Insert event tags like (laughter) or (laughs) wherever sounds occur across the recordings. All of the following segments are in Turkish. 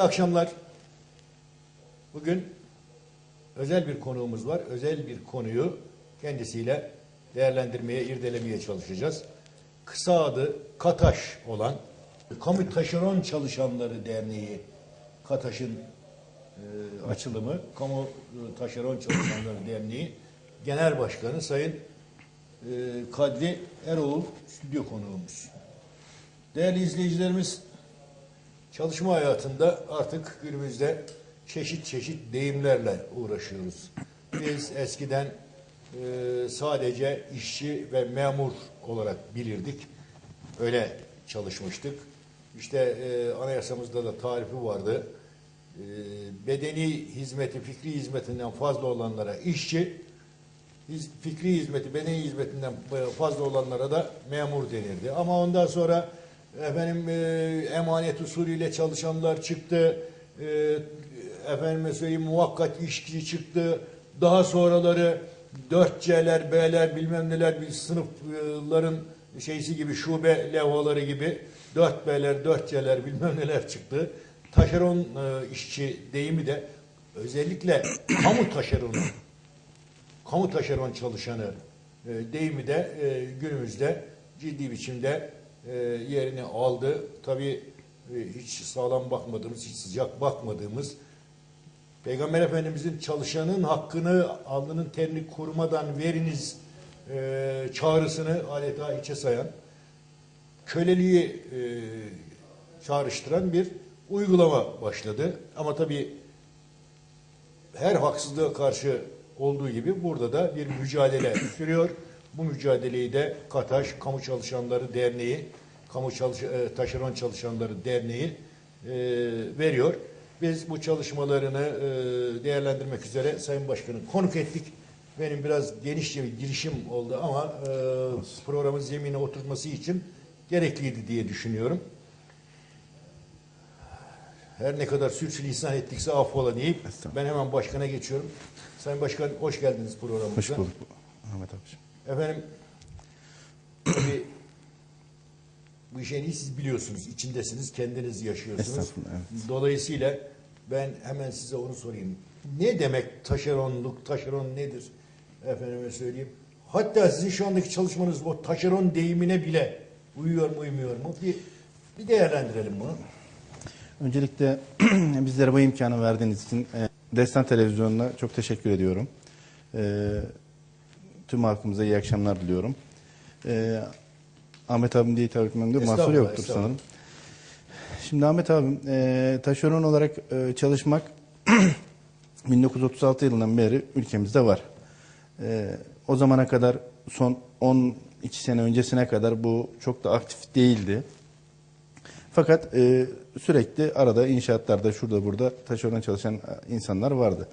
Hayırlı akşamlar. Bugün özel bir konuğumuz var. Özel bir konuyu kendisiyle değerlendirmeye, irdelemeye çalışacağız. Kısa adı KATAŞ olan Kamu Taşeron Çalışanları Derneği KATAŞ'ın e, açılımı Kamu Taşeron Çalışanları Derneği Genel Başkanı Sayın e, Kadri Eroğlu stüdyo konuğumuz. Değerli izleyicilerimiz Çalışma hayatında artık günümüzde çeşit çeşit deyimlerle uğraşıyoruz. Biz eskiden e, sadece işçi ve memur olarak bilirdik. Öyle çalışmıştık. İşte e, anayasamızda da tarifi vardı. E, bedeni hizmeti, fikri hizmetinden fazla olanlara işçi, fikri hizmeti, bedeni hizmetinden fazla olanlara da memur denirdi. Ama ondan sonra efendim e, emanet usulüyle çalışanlar çıktı. E, efendime söyleyeyim muvakkat işçi çıktı. Daha sonraları 4C'ler, B'ler bilmem neler bir sınıfların şeysi gibi şube levhaları gibi 4B'ler, 4C'ler bilmem neler çıktı. Taşeron e, işçi deyimi de özellikle (coughs) kamu taşeronu kamu taşeron çalışanı e, deyimi de e, günümüzde ciddi biçimde e, yerini aldı. Tabii e, hiç sağlam bakmadığımız, hiç sıcak bakmadığımız Peygamber Efendimizin çalışanın hakkını alnının terini kurumadan veriniz e, çağrısını adeta içe sayan köleliği e, çağrıştıran bir uygulama başladı. Ama tabii her haksızlığa karşı olduğu gibi burada da bir mücadele sürüyor. Bu mücadeleyi de KATAŞ Kamu Çalışanları Derneği, Kamu Çalış e, Taşeron Çalışanları Derneği e, veriyor. Biz bu çalışmalarını e, değerlendirmek üzere Sayın Başkan'ı konuk ettik. Benim biraz genişçe bir girişim oldu ama e, programın zemine oturması için gerekliydi diye düşünüyorum. Her ne kadar sürçülisan ettikse affola deyip ben hemen başkana geçiyorum. Sayın Başkan hoş geldiniz programımıza. Hoş bulduk Ahmet abiciğim. Efendim tabii bu işi en iyi siz biliyorsunuz. içindesiniz, kendiniz yaşıyorsunuz. Evet. Dolayısıyla ben hemen size onu sorayım. Ne demek taşeronluk, taşeron nedir? Efendime söyleyeyim. Hatta sizin şu andaki çalışmanız o taşeron deyimine bile uyuyor mu uymuyor mu? Bir, bir değerlendirelim bunu. Öncelikle (clears throat) bizlere bu imkanı verdiğiniz için e, Destan Televizyonu'na çok teşekkür ediyorum. E, tüm halkımıza iyi akşamlar diliyorum. E, Ahmet abim diye hitap etmemde mahsur yoktur sanırım. Şimdi Ahmet abim e, taşeron olarak e, çalışmak (clears throat) 1936 yılından beri ülkemizde var. E, o zamana kadar son 12 sene öncesine kadar bu çok da aktif değildi. Fakat e, sürekli arada inşaatlarda şurada burada taşeron çalışan e, insanlar vardı.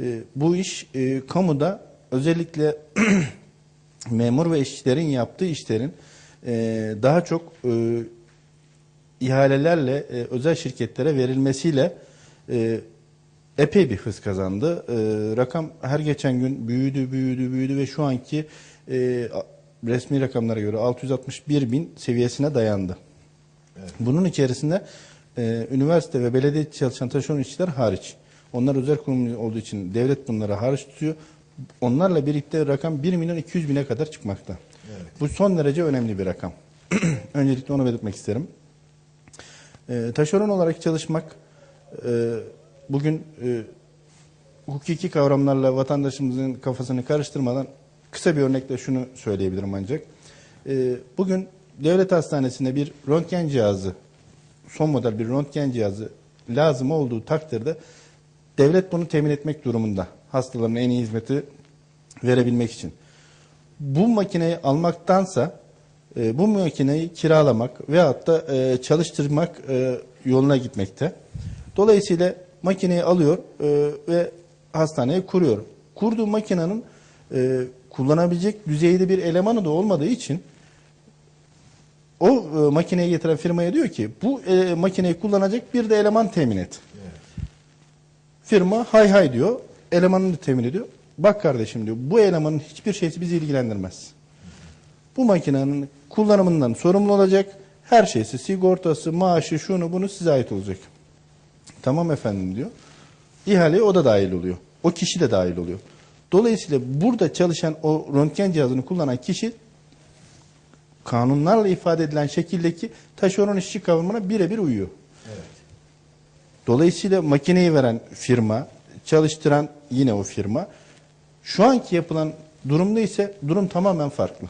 E, bu iş e, kamuda özellikle (clears throat) memur ve işçilerin yaptığı işlerin e, daha çok e, ihalelerle e, özel şirketlere verilmesiyle e, epey bir hız kazandı. E, rakam her geçen gün büyüdü, büyüdü, büyüdü ve şu anki e, resmi rakamlara göre 661 bin seviyesine dayandı. Bunun içerisinde e, üniversite ve belediye çalışan taşeron işçiler hariç. Onlar özel kurum olduğu için devlet bunları hariç tutuyor. Onlarla birlikte rakam 1 milyon 200 bine kadar çıkmakta. Bu son derece önemli bir rakam. (clears throat) Öncelikle onu belirtmek isterim. E, taşeron olarak çalışmak e, bugün e, hukuki kavramlarla vatandaşımızın kafasını karıştırmadan kısa bir örnekle şunu söyleyebilirim ancak. E, bugün devlet hastanesinde bir röntgen cihazı, son model bir röntgen cihazı lazım olduğu takdirde devlet bunu temin etmek durumunda. Hastalarına en iyi hizmeti verebilmek için. Bu makineyi almaktansa e, bu makineyi kiralamak veyahut da e, çalıştırmak e, yoluna gitmekte. Dolayısıyla makineyi alıyor e, ve hastaneye kuruyor. Kurduğu makinenin e, kullanabilecek düzeyde bir elemanı da olmadığı için o e, makineyi getiren firmaya diyor ki bu e, makineyi kullanacak bir de eleman temin et. Firma hay hay diyor. Elemanını temin ediyor. Bak kardeşim diyor bu elemanın hiçbir şeysi bizi ilgilendirmez. Bu makinenin kullanımından sorumlu olacak. Her şeysi sigortası, maaşı, şunu bunu size ait olacak. Tamam efendim diyor. İhaleye o da dahil oluyor. O kişi de dahil oluyor. Dolayısıyla burada çalışan o röntgen cihazını kullanan kişi kanunlarla ifade edilen şekildeki taşeron işçi kavramına birebir uyuyor. Evet. Dolayısıyla makineyi veren firma, çalıştıran yine o firma. Şu anki yapılan durumda ise durum tamamen farklı.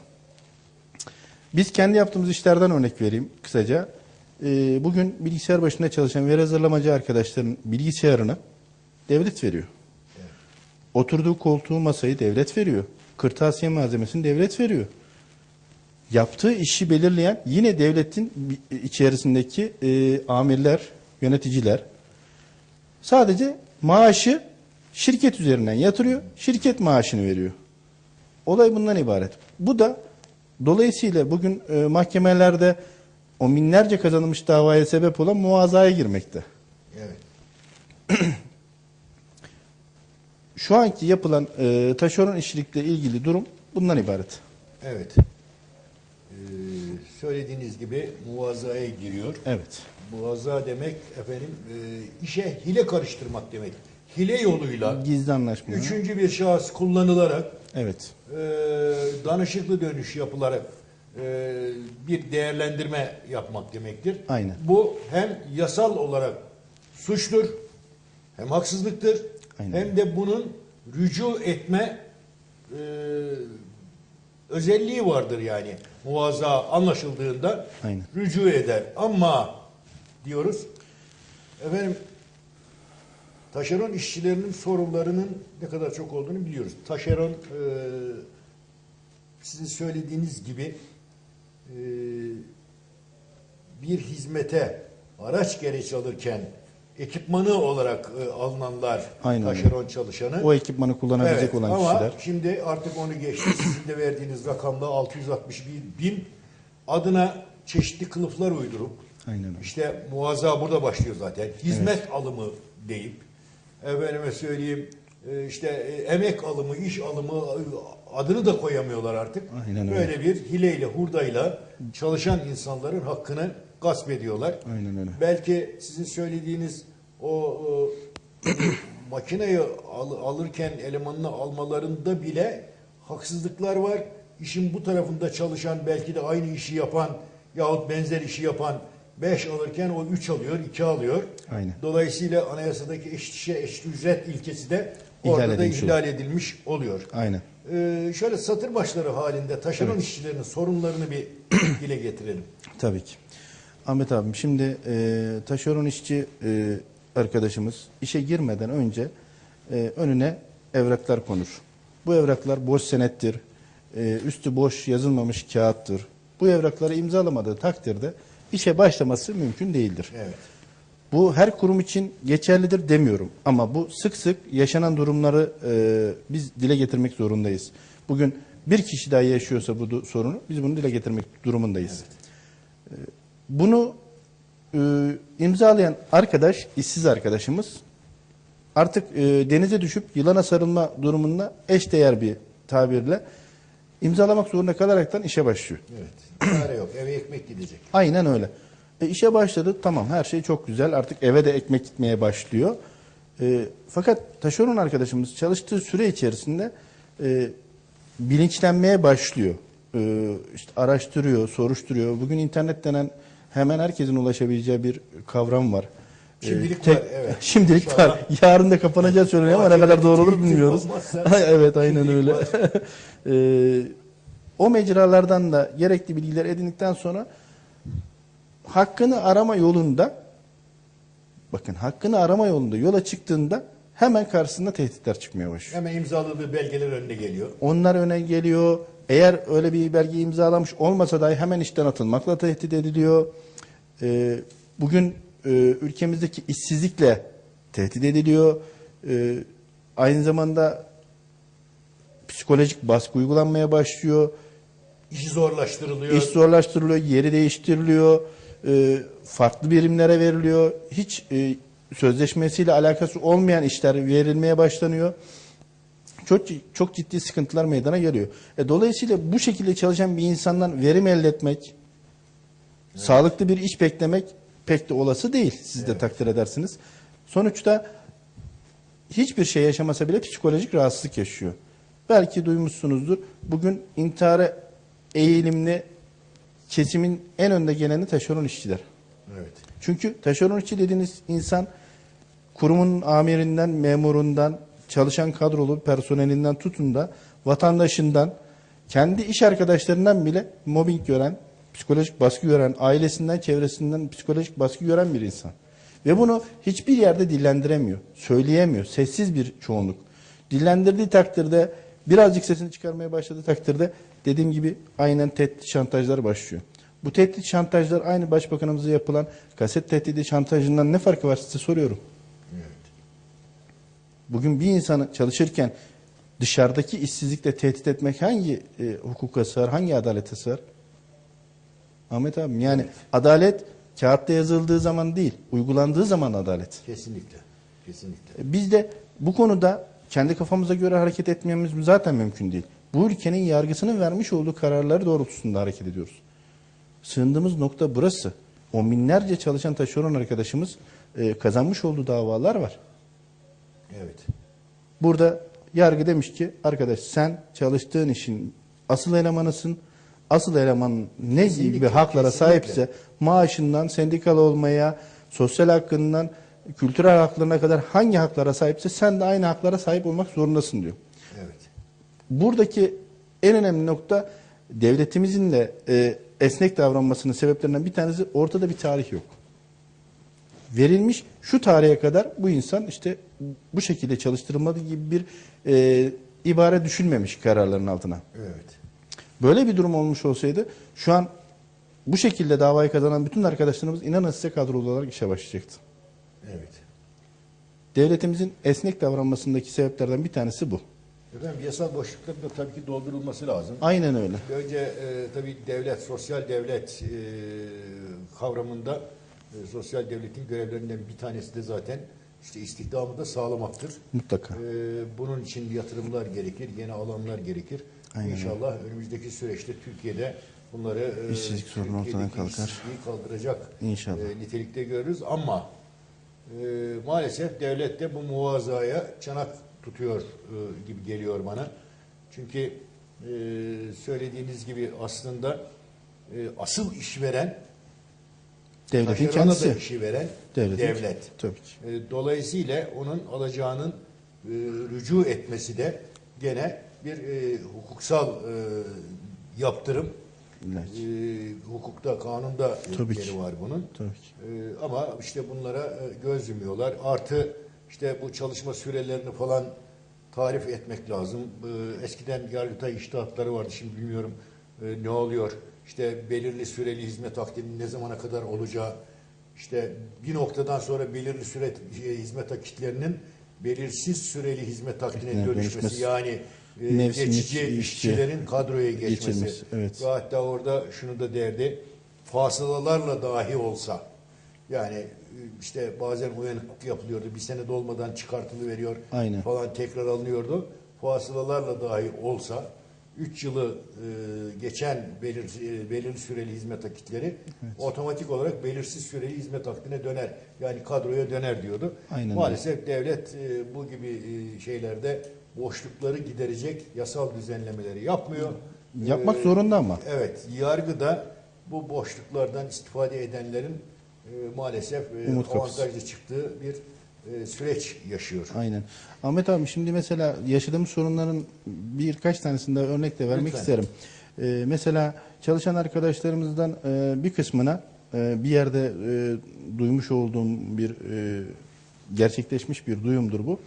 Biz kendi yaptığımız işlerden örnek vereyim kısaca. Ee, bugün bilgisayar başında çalışan veri hazırlamacı arkadaşların bilgisayarını devlet veriyor. Oturduğu koltuğu masayı devlet veriyor. Kırtasiye malzemesini devlet veriyor. Yaptığı işi belirleyen yine devletin içerisindeki e, amirler, yöneticiler. Sadece maaşı şirket üzerinden yatırıyor, şirket maaşını veriyor. Olay bundan ibaret. Bu da dolayısıyla bugün e, mahkemelerde o binlerce kazanılmış davaya sebep olan muazaya girmekte. Evet. (clears throat) Şu anki yapılan e, taşeron işçilikle ilgili durum bundan ibaret. Evet. Ee, söylediğiniz gibi muvazaya giriyor. Evet. Muvaza demek efendim e, işe hile karıştırmak demek. Hile yoluyla Gizli anlaşma. üçüncü bir şahıs kullanılarak Evet. e, danışıklı dönüş yapılarak e, bir değerlendirme yapmak demektir. Aynen. Bu hem yasal olarak suçtur, hem haksızlıktır, Aynen. hem de bunun rücu etme e, özelliği vardır yani. Muvaza anlaşıldığında Aynen. rücu eder. Ama diyoruz efendim taşeron işçilerinin sorunlarının ne kadar çok olduğunu biliyoruz. Taşeron e, sizin söylediğiniz gibi e, bir hizmete araç gereç alırken ekipmanı olarak e, alınanlar Aynen taşeron çalışanı. O ekipmanı kullanabilecek Evet, olan ama kişiler. şimdi artık onu geçti. Sizin de verdiğiniz rakamda 661 bin adına çeşitli kılıflar uydurup Aynen öyle. işte muazza burada başlıyor zaten. Hizmet alımı deyip efendime söyleyeyim e, işte e, emek alımı, iş alımı e, adını da koyamıyorlar artık. Aynen öyle. Böyle bir hileyle, hurdayla çalışan insanların hakkını gasp ediyorlar. Aynen öyle. Belki sizin söylediğiniz o, o (coughs) makineyi al- alırken elemanını almalarında bile haksızlıklar var. İşin bu tarafında çalışan belki de aynı işi yapan yahut benzer işi yapan 5 alırken o 3 alıyor, 2 alıyor. Aynen. Dolayısıyla anayasadaki eşit işe eşit ücret ilkesi de İhlal orada da edilmiş ihlal edilmiş oluyor. Aynen. Ee, şöyle satır başları halinde taşeron işçilerinin sorunlarını bir (clears throat) dile getirelim. Tabii ki. Ahmet abim şimdi e, taşeron işçi e, arkadaşımız işe girmeden önce e, önüne evraklar konur. Bu evraklar boş senettir, e, üstü boş yazılmamış kağıttır. Bu evrakları imzalamadığı takdirde işe başlaması mümkün değildir. Evet. Bu her kurum için geçerlidir demiyorum ama bu sık sık yaşanan durumları e, biz dile getirmek zorundayız. Bugün bir kişi daha yaşıyorsa bu sorunu biz bunu dile getirmek durumundayız. E, bunu e, imzalayan arkadaş, işsiz arkadaşımız artık e, denize düşüp yılana sarılma durumunda eşdeğer bir tabirle imzalamak zorunda kalaraktan işe başlıyor. Evet. (clears throat) Çare yok. Eve ekmek gidecek. Aynen öyle. E, işe başladı tamam her şey çok güzel artık eve de ekmek gitmeye başlıyor. E, fakat taşeron arkadaşımız çalıştığı süre içerisinde e, bilinçlenmeye başlıyor. E, işte araştırıyor, soruşturuyor. Bugün internet denen hemen herkesin ulaşabileceği bir kavram var. Şimdilik tek- var, evet. (laughs) Şimdilik İnşallah. var. Yarın da kapanacağı söyleniyor ama ne kadar doğru olur bilmiyoruz. (laughs) Evet aynen öyle. (laughs) E, o mecralardan da gerekli bilgiler edindikten sonra hakkını arama yolunda bakın hakkını arama yolunda yola çıktığında hemen karşısında tehditler çıkmaya başlıyor. Hemen imzaladığı belgeler önüne geliyor. Onlar öne geliyor. Eğer öyle bir belge imzalamış olmasa dahi hemen işten atılmakla tehdit ediliyor. Ee, bugün e, ülkemizdeki işsizlikle tehdit ediliyor. Ee, aynı zamanda psikolojik baskı uygulanmaya başlıyor. İşi zorlaştırılıyor. İş zorlaştırılıyor, yeri değiştiriliyor, e, farklı birimlere veriliyor. Hiç e, sözleşmesiyle alakası olmayan işler verilmeye başlanıyor. Çok çok ciddi sıkıntılar meydana geliyor. E, dolayısıyla bu şekilde çalışan bir insandan verim elde etmek, sağlıklı bir iş beklemek pek de olası değil. Siz de takdir edersiniz. Sonuçta hiçbir şey yaşamasa bile psikolojik rahatsızlık yaşıyor. Belki duymuşsunuzdur. Bugün intihara eğilimli kesimin en önde geleni taşeron işçiler. Evet. Çünkü taşeron işçi dediğiniz insan kurumun amirinden, memurundan, çalışan kadrolu personelinden tutun da vatandaşından, kendi iş arkadaşlarından bile mobbing gören, psikolojik baskı gören, ailesinden, çevresinden psikolojik baskı gören bir insan. Ve bunu hiçbir yerde dillendiremiyor, söyleyemiyor. Sessiz bir çoğunluk. Dillendirdiği takdirde, birazcık sesini çıkarmaya başladığı takdirde dediğim gibi aynen tehdit şantajlar başlıyor. Bu tehdit şantajlar aynı başbakanımıza yapılan kaset tehdidi şantajından ne farkı var size soruyorum. Evet. Bugün bir insanı çalışırken dışarıdaki işsizlikle tehdit etmek hangi e, hukuka sığar, hangi adalete sığar? Ahmet abim yani adalet kağıtta yazıldığı zaman değil, uygulandığı zaman adalet. Kesinlikle. Kesinlikle. E, Biz de bu konuda kendi kafamıza göre hareket etmemiz zaten mümkün değil. Bu ülkenin yargısının vermiş olduğu kararları doğrultusunda hareket ediyoruz. Sığındığımız nokta burası. On binlerce çalışan taşeron arkadaşımız e, kazanmış olduğu davalar var. Evet. Burada yargı demiş ki arkadaş sen çalıştığın işin asıl elemanısın. Asıl eleman ne Kesinlikle, gibi haklara kesinlikle. sahipse maaşından sendikalı olmaya, sosyal hakkından kültürel haklarına kadar hangi haklara sahipse sen de aynı haklara sahip olmak zorundasın diyor. Evet. Buradaki en önemli nokta devletimizin de e, esnek davranmasının sebeplerinden bir tanesi ortada bir tarih yok. Verilmiş şu tarihe kadar bu insan işte bu şekilde çalıştırılmadı gibi bir e, ibare düşünmemiş kararların altına. Evet. Böyle bir durum olmuş olsaydı şu an bu şekilde davayı kazanan bütün arkadaşlarımız inanın size kadrolu olarak işe başlayacaktı. Evet. Devletimizin esnek davranmasındaki sebeplerden bir tanesi bu. Efendim yasal boşlukların da tabii ki doldurulması lazım. Aynen öyle. Önce e, tabii devlet, sosyal devlet e, kavramında e, sosyal devletin görevlerinden bir tanesi de zaten işte istihdamı da sağlamaktır. Mutlaka. E, bunun için yatırımlar gerekir, yeni alanlar gerekir. Aynen İnşallah önümüzdeki süreçte Türkiye'de bunları e, İşsizlik sorunu ortadan kalkar. kaldıracak İnşallah. e, nitelikte görürüz ama e, maalesef devlet de bu muvazzaya çanak tutuyor e, gibi geliyor bana. Çünkü e, söylediğiniz gibi aslında e, asıl işveren Devletin da kendisi. işi veren Devletin- devlet. Tabii ki. E, Dolayısıyla onun alacağının e, rücu etmesi de gene bir e, hukuksal e, yaptırım. İlla E, hukukta, kanunda Tabii yeri ki. var bunun. Tabii ki. E, ama işte bunlara e, göz yumuyorlar. Artı işte bu çalışma sürelerini falan tarif etmek lazım. E, eskiden Yargıtay iştahatları vardı. Şimdi bilmiyorum e, ne oluyor. İşte belirli süreli hizmet akdinin ne zamana kadar olacağı, işte bir noktadan sonra belirli süre e, hizmet akitlerinin belirsiz süreli hizmet akdine Akdine dönüşmesi, dönüşmesi. yani e, geçici işçi işçilerin kadroya geçmesi. geçirmesi, evet. Ve hatta orada şunu da derdi, fasılalarla dahi olsa, yani e, işte bazen uyanıklık yapılıyordu, bir sene dolmadan çıkartılıveriyor Aynen. falan tekrar alınıyordu. Fasılalarla dahi olsa 3 yılı e, geçen belir, e, belirli süreli hizmet akitleri otomatik olarak belirsiz süreli hizmet akdine döner. Yani kadroya döner diyordu. Aynen Maalesef devlet e, bu gibi e, şeylerde boşlukları giderecek yasal düzenlemeleri yapmıyor. Yapmak E, zorunda ama. Evet, yargıda bu boşluklardan istifade edenlerin e, maalesef e, avantajlı çıktığı bir e, süreç yaşıyor. Aynen. Ahmet abi şimdi mesela yaşadığımız sorunların birkaç tanesinde örnek de vermek Lütfen. isterim. Ee, mesela çalışan arkadaşlarımızdan e, bir kısmına e, bir yerde e, duymuş olduğum bir e, gerçekleşmiş bir duyumdur bu.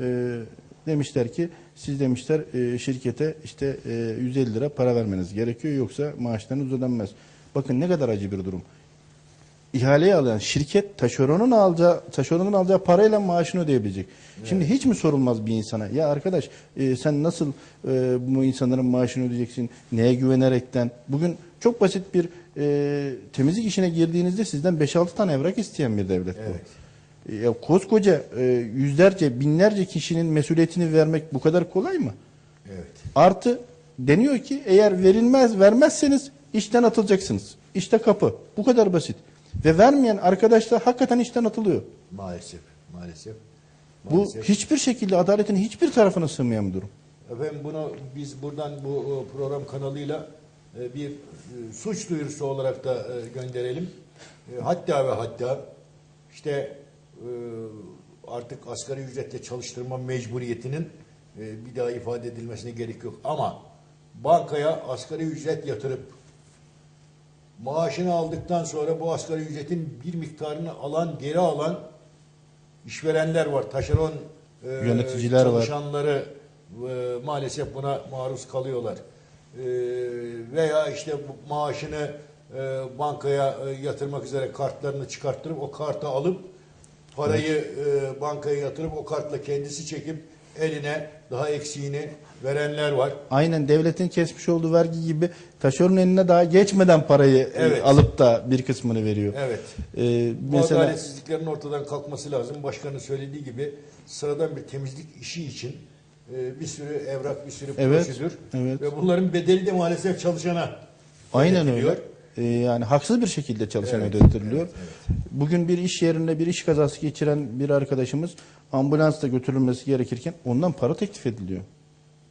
E, demişler ki siz demişler e, şirkete işte e, 150 lira para vermeniz gerekiyor yoksa maaşlarınız ödenmez. Bakın ne kadar acı bir durum. İhaleyi alan şirket taşeronun alacağı taşeronun alacağı parayla maaşını ödeyebilecek. Şimdi hiç mi sorulmaz bir insana? Ya arkadaş e, sen nasıl e, bu insanların maaşını ödeyeceksin? Neye güvenerekten? Bugün çok basit bir e, temizlik işine girdiğinizde sizden 5-6 tane evrak isteyen bir devlet bu. Evet. Ya koskoca e, yüzlerce, binlerce kişinin mesuliyetini vermek bu kadar kolay mı? Evet. Artı deniyor ki eğer verilmez vermezseniz işten atılacaksınız. İşte kapı. Bu kadar basit. Ve vermeyen arkadaşlar hakikaten işten atılıyor. Maalesef. maalesef. Bu Maalesef. hiçbir şekilde adaletin hiçbir tarafına sığmayan bir durum. Efendim bunu biz buradan bu program kanalıyla e, bir e, suç duyurusu olarak da e, gönderelim. Hatta ve hatta işte artık asgari ücretle çalıştırma mecburiyetinin bir daha ifade edilmesine gerek yok. Ama bankaya asgari ücret yatırıp maaşını aldıktan sonra bu asgari ücretin bir miktarını alan, geri alan işverenler var. Taşeron e, Yöneticiler var. çalışanları e, maalesef buna maruz kalıyorlar. E, veya işte maaşını e, bankaya e, yatırmak üzere kartlarını çıkarttırıp o kartı alıp parayı e, bankaya yatırıp o kartla kendisi çekip eline daha eksiğini verenler var. Aynen devletin kesmiş olduğu vergi gibi taşeronun eline daha geçmeden parayı e, Evet. alıp da bir kısmını veriyor. Evet. Ee, Bu mesela adaletsizliklerin ortadan kalkması lazım. Başkanın söylediği gibi sıradan bir temizlik işi için e, bir sürü evrak, bir sürü Evet, prosedür evet. ve bunların bedeli de maalesef çalışana aynen ödetiliyor. öyle. Ee, yani haksız bir şekilde çalışan Evet, ödettiriliyor. Bugün bir iş yerinde bir iş kazası geçiren bir arkadaşımız ambulansla götürülmesi gerekirken ondan para teklif ediliyor.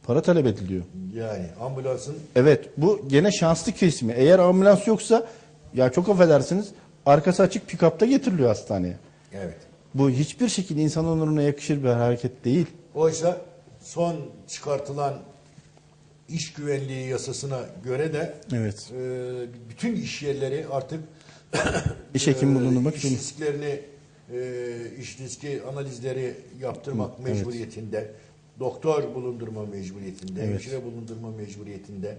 Para talep ediliyor. Yani ambulansın Evet bu gene şanslı kesimi. Eğer ambulans yoksa ya çok affedersiniz arkası açık pikapta getiriliyor hastaneye. evet. Bu hiçbir şekilde insan onuruna yakışır bir hareket değil. Oysa son çıkartılan iş güvenliği yasasına göre de Evet. e, bütün iş yerleri artık İş hekimi e, bulundurmak iş zorunda. risklerini e, iş riski analizleri yaptırmak Evet. mecburiyetinde doktor bulundurma mecburiyetinde Evet. hemşire bulundurma mecburiyetinde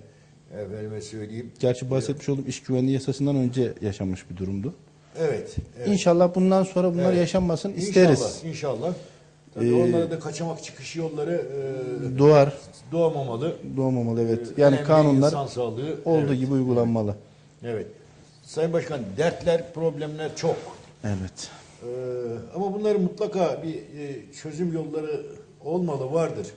efendime söyleyeyim Gerçi bahsetmiş olduğum iş güvenliği yasasından önce yaşanmış bir durumdu. evet, evet. İnşallah bundan sonra bunlar Evet. yaşanmasın isteriz. İnşallah, inşallah. Tabii Ee, onlara da kaçamak çıkış yolları e, Doğar, doğmamalı. doğmamalı evet. Ee, Yani önemli kanunlar sağlığı olduğu evet. gibi uygulanmalı. Evet. Sayın Başkan dertler, problemler çok. Evet. Ee, ama bunların mutlaka bir e, çözüm yolları olmalı, vardır.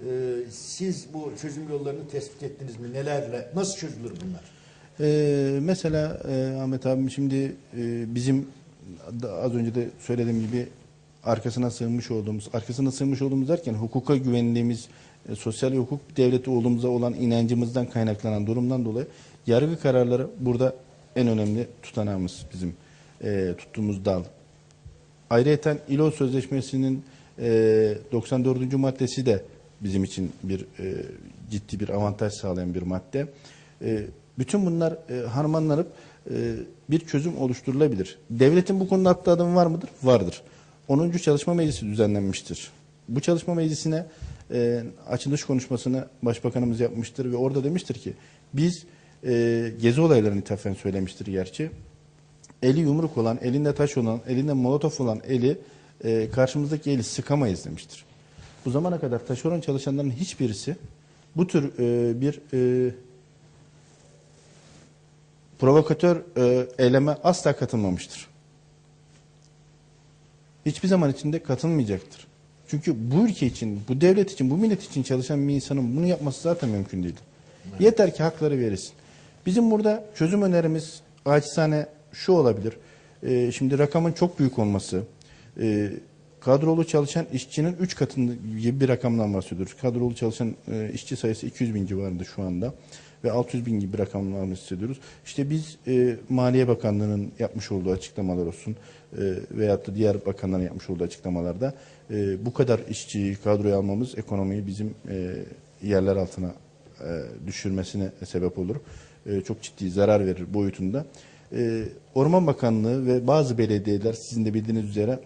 Ee, siz bu çözüm yollarını tespit ettiniz mi? Nelerle, nasıl çözülür bunlar? Ee, mesela e, Ahmet abim şimdi e, bizim az önce de söylediğim gibi arkasına sığınmış olduğumuz, arkasına sığınmış olduğumuz derken hukuka güvenliğimiz, e, sosyal hukuk devleti olduğumuza olan inancımızdan kaynaklanan durumdan dolayı yargı kararları burada en önemli tutanağımız bizim e, tuttuğumuz dal. Ayrıca İLO Sözleşmesi'nin e, 94. maddesi de bizim için bir e, ciddi bir avantaj sağlayan bir madde. E, bütün bunlar e, harmanlanıp e, bir çözüm oluşturulabilir. Devletin bu konuda attığı adım var mıdır? Vardır. 10. Çalışma Meclisi düzenlenmiştir. Bu çalışma meclisine e, açılış konuşmasını başbakanımız yapmıştır ve orada demiştir ki biz e, gezi olaylarını ithafen söylemiştir gerçi eli yumruk olan, elinde taş olan, elinde molotof olan eli e, karşımızdaki eli sıkamayız demiştir. Bu zamana kadar taşeron çalışanların hiçbirisi bu tür e, bir e, provokatör e, eyleme asla katılmamıştır. Hiçbir zaman içinde katılmayacaktır. Çünkü bu ülke için, bu devlet için, bu millet için çalışan bir insanın bunu yapması zaten mümkün değil. Yeter ki hakları verilsin. Bizim burada çözüm önerimiz acizane şu olabilir. Ee, şimdi rakamın çok büyük olması, e, kadrolu çalışan işçinin 3 katında gibi bir rakamdan bahsediyoruz. Kadrolu çalışan e, işçi sayısı 200 bin civarında şu anda ve 600 bin gibi rakamlardan bahsediyoruz. İşte biz e, Maliye Bakanlığı'nın yapmış olduğu açıklamalar olsun e, veyahut da diğer bakanların yapmış olduğu açıklamalarda e, bu kadar işçiyi kadroya almamız ekonomiyi bizim e, yerler altına e, düşürmesine sebep olur. E, çok ciddi zarar verir boyutunda. E, Orman Bakanlığı ve bazı belediyeler sizin de bildiğiniz üzere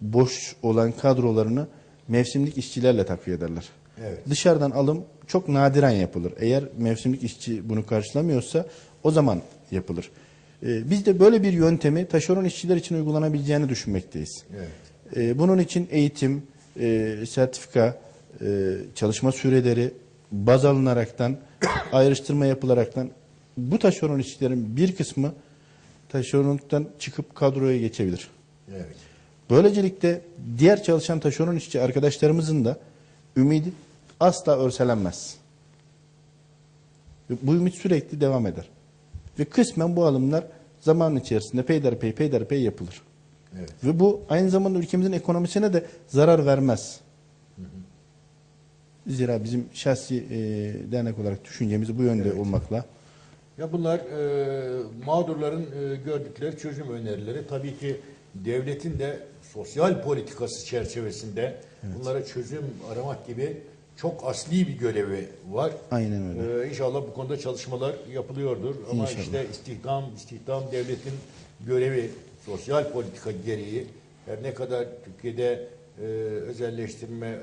boş olan kadrolarını mevsimlik işçilerle takviye ederler. Evet. Dışarıdan alım çok nadiren yapılır. Eğer mevsimlik işçi bunu karşılamıyorsa o zaman yapılır. E, biz de böyle bir yöntemi taşeron işçiler için uygulanabileceğini düşünmekteyiz. Evet. E, bunun için eğitim, e, sertifika, e, çalışma süreleri baz alınaraktan, (coughs) ayrıştırma yapılaraktan bu taşeron işçilerin bir kısmı taşeronluktan çıkıp kadroya geçebilir. Evet. Böylecelikle diğer çalışan taşeron işçi arkadaşlarımızın da ümidi asla örselenmez. Bu ümit sürekli devam eder. Ve kısmen bu alımlar zaman içerisinde peyderpey peyderpey yapılır. Evet. Ve bu aynı zamanda ülkemizin ekonomisine de zarar vermez. Zira bizim şahsi e, dernek olarak düşüncemiz bu yönde olmakla. Ya bunlar e, mağdurların e, gördükleri çözüm önerileri. Tabii ki devletin de sosyal politikası çerçevesinde bunlara çözüm aramak gibi çok asli bir görevi var. Aynen öyle. Ee, inşallah bu konuda çalışmalar yapılıyordur. Ama İnşallah. işte istihdam, istihdam devletin görevi, sosyal politika gereği her ne kadar Türkiye'de e, özelleştirme e,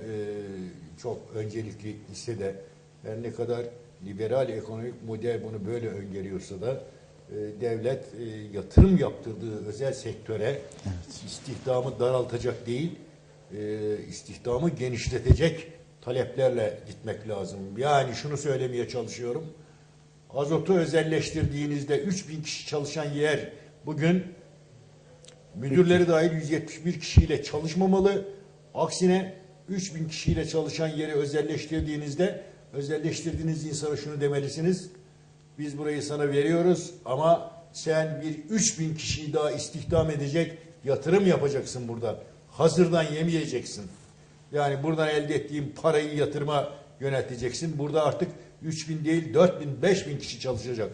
çok öncelikli ise de her ne kadar liberal ekonomik model bunu böyle öngörüyorsa da e, devlet e, yatırım yaptırdığı özel sektöre istihdamı daraltacak değil, e, istihdamı genişletecek taleplerle gitmek lazım. Yani şunu söylemeye çalışıyorum. Azotu özelleştirdiğinizde 3000 kişi çalışan yer bugün müdürleri dahil 171 kişiyle çalışmamalı. Aksine 3000 kişiyle çalışan yeri özelleştirdiğinizde özelleştirdiğiniz insana şunu demelisiniz. Biz burayı sana veriyoruz ama sen bir 3000 kişiyi daha istihdam edecek yatırım yapacaksın burada. Hazırdan yemeyeceksin. Yani buradan elde ettiğin parayı yatırıma yönelteceksin. Burada artık 3000 değil 4000 5000 kişi çalışacak.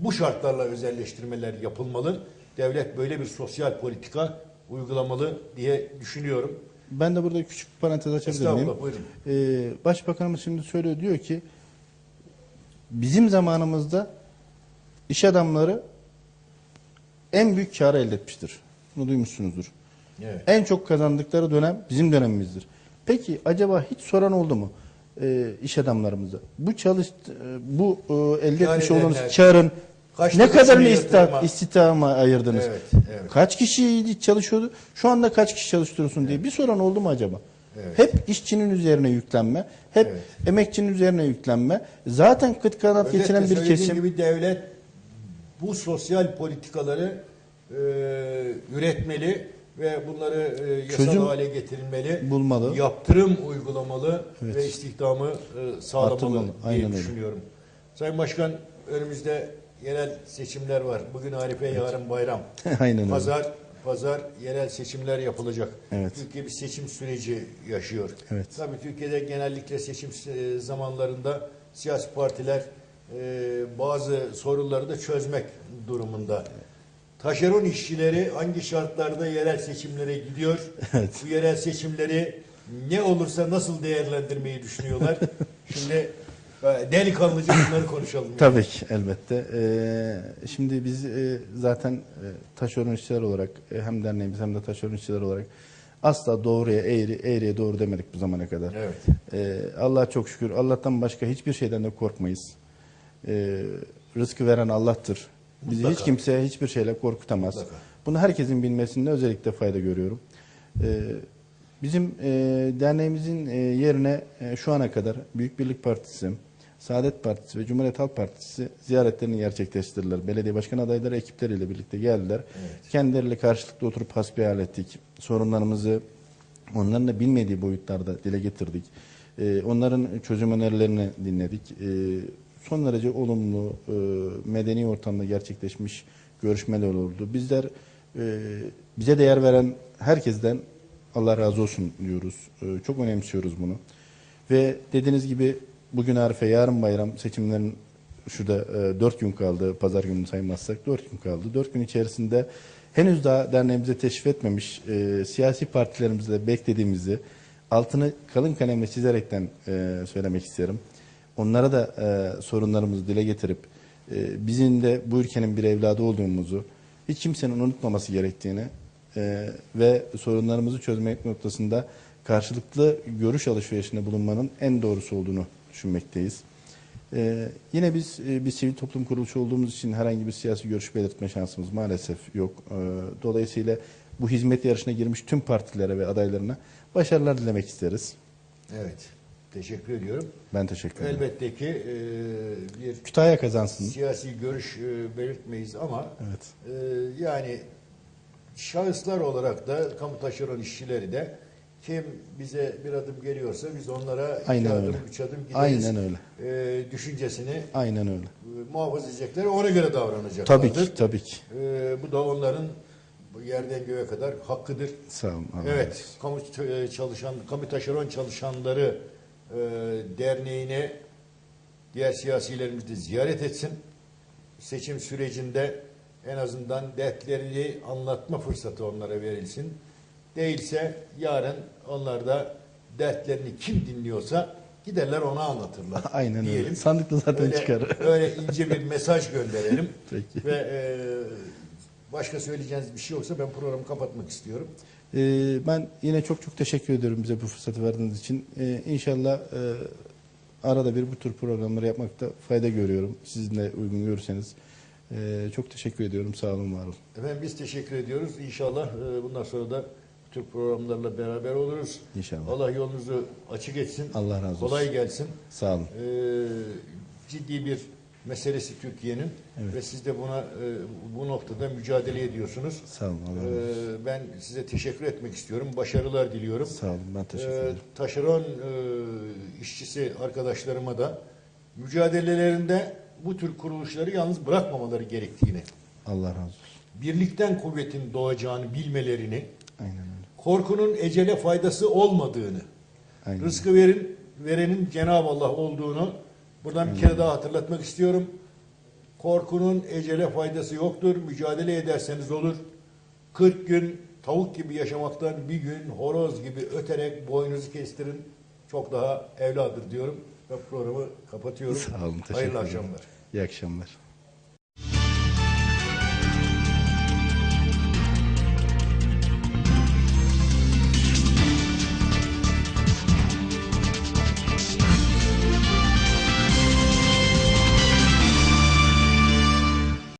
Bu şartlarla özelleştirmeler yapılmalı. Devlet böyle bir sosyal politika uygulamalı diye düşünüyorum. Ben de burada küçük bir parantez açabilir miyim? Estağfurullah buyurun. Ee, Başbakanımız şimdi söylüyor diyor ki bizim zamanımızda iş adamları en büyük karı elde etmiştir. Bunu duymuşsunuzdur. Evet. En çok kazandıkları dönem bizim dönemimizdir. Peki acaba hiç soran oldu mu e, iş adamlarımıza? Bu çalış e, bu e, elde etmiş olduğunuz karın kaçta ne kadarını yatırıma- istihdama ayırdınız? Evet, evet. Kaç kişi çalışıyordu? Şu anda kaç kişi çalıştırıyorsun diye bir soran oldu mu acaba? Evet. Hep işçinin üzerine yüklenme, hep Evet. emekçinin üzerine yüklenme. Zaten kıt kanat Özetle geçinen bir kesim. gibi devlet bu sosyal politikaları e, üretmeli ve bunları e, yasal Çözüm hale getirilmeli. bulmalı. Yaptırım uygulamalı Evet. ve istihdamı e, sağlamalı Artırmalı. diye Aynen öyle. düşünüyorum. Sayın Başkan önümüzde yerel seçimler var. Bugün Arife, yarın bayram. (laughs) Aynen öyle. Pazar pazar yerel seçimler yapılacak. Evet. Türkiye bir seçim süreci yaşıyor. Evet. Tabii Türkiye'de genellikle seçim e, zamanlarında siyasi partiler e, bazı sorunları da çözmek durumunda. Taşeron işçileri hangi şartlarda yerel seçimlere gidiyor? (laughs) Evet. Bu yerel seçimleri ne olursa nasıl değerlendirmeyi düşünüyorlar? (laughs) Şimdi delikanlıca bunları konuşalım. yani. Tabii ki elbette. Ee, şimdi biz e, zaten e, taşeron işçiler olarak e, hem derneğimiz hem de taşeron işçiler olarak asla doğruya eğri, eğriye doğru demedik bu zamana kadar. Evet. Ee, Allah'a çok şükür. Allah'tan başka hiçbir şeyden de korkmayız. Ee, rızkı veren Allah'tır. Bizi Mutlaka. hiç kimse hiçbir şeyle korkutamaz. Mutlaka. Bunu herkesin bilmesinde özellikle fayda görüyorum. Ee, bizim e, derneğimizin e, yerine e, şu ana kadar Büyük Birlik Partisi, Saadet Partisi ve Cumhuriyet Halk Partisi ziyaretlerini gerçekleştirdiler. Belediye başkan adayları ekipleriyle birlikte geldiler. Kendileriyle karşılıklı oturup hasbihal ettik. Sorunlarımızı onların da bilmediği boyutlarda dile getirdik. Ee, onların çözüm önerilerini dinledik. Ee, son derece olumlu, e, medeni ortamda gerçekleşmiş görüşmeler oldu. Bizler e, bize değer veren herkesten Allah razı olsun diyoruz. Ee, çok önemsiyoruz bunu. Ve dediğiniz gibi bugün Arife, yarın bayram seçimlerin şurada e, 4 gün kaldı. Pazar gününü saymazsak 4 gün kaldı. 4 gün içerisinde henüz daha derneğimize teşrif etmemiş e, siyasi partilerimizle beklediğimizi altını kalın kalemle çizerekten e, söylemek isterim. Onlara da e, sorunlarımızı dile getirip e, bizim de bu ülkenin bir evladı olduğumuzu hiç kimsenin unutmaması gerektiğini e, ve sorunlarımızı çözmek noktasında karşılıklı görüş alışverişinde bulunmanın en doğrusu olduğunu düşünmekteyiz. Ee, yine biz e, bir sivil toplum kuruluşu olduğumuz için herhangi bir siyasi görüş belirtme şansımız maalesef yok. Ee, dolayısıyla bu hizmet yarışına girmiş tüm partilere ve adaylarına başarılar dilemek isteriz. Evet. Teşekkür ediyorum. Ben teşekkür ederim. Elbette ki e, bir Kütahya kazansın. siyasi görüş e, belirtmeyiz ama Evet. e, yani şahıslar olarak da kamu taşeron işçileri de kim bize bir adım geliyorsa biz onlara iki Aynen adım, öyle. üç adım gideriz. Aynen öyle. E, düşüncesini Aynen öyle. e, muhafaza edecekler, ona göre davranacaklardır. Tabii ki, tabii ki. E, bu da onların bu yerden göğe kadar hakkıdır. Sağ olun. Allah razı Evet, olsun. kamu ç- çalışan, kamu taşeron çalışanları e, derneğine diğer siyasilerimiz de ziyaret etsin. Seçim sürecinde en azından dertlerini anlatma fırsatı onlara verilsin. Değilse yarın onlar da dertlerini kim dinliyorsa giderler ona anlatırlar. (laughs) Aynen öyle. diyelim. Sandıkta zaten öyle, çıkar. (laughs) Öyle ince bir mesaj gönderelim. (laughs) Peki. Ve e, başka söyleyeceğiniz bir şey yoksa ben programı kapatmak istiyorum. Ee, ben yine çok çok teşekkür ediyorum bize bu fırsatı verdiğiniz için. Ee, inşallah e, arada bir bu tür programları yapmakta fayda görüyorum. Sizin de uygun görürseniz. Ee, çok teşekkür ediyorum. Sağ olun, var olun. Efendim biz teşekkür ediyoruz. İnşallah e, bundan sonra da tür programlarla beraber oluruz. İnşallah. Allah yolunuzu açık etsin. Allah razı olsun. Kolay gelsin. Sağ olun. E, ciddi bir meselesi Türkiye'nin Evet. ve siz de buna e, bu noktada mücadele ediyorsunuz. Sağ olun. Allah razı olsun. E, ben size teşekkür etmek istiyorum. Başarılar diliyorum. Sağ olun. Ben teşekkür Ee, ederim. taşeron e, işçisi arkadaşlarıma da mücadelelerinde bu tür kuruluşları yalnız bırakmamaları gerektiğini, Allah razı olsun. birlikten kuvvetin doğacağını bilmelerini, Aynen. Korkunun ecele faydası olmadığını, Aynen. rızkı verin, verenin Cenab-ı Allah olduğunu buradan bir kere daha hatırlatmak istiyorum. Korkunun ecele faydası yoktur. Mücadele ederseniz olur. 40 gün tavuk gibi yaşamaktan bir gün horoz gibi öterek boynunuzu kestirin. Çok daha evladır diyorum. Ve programı kapatıyorum. Sağ olun. Teşekkür Hayırlı akşamlar. İyi akşamlar.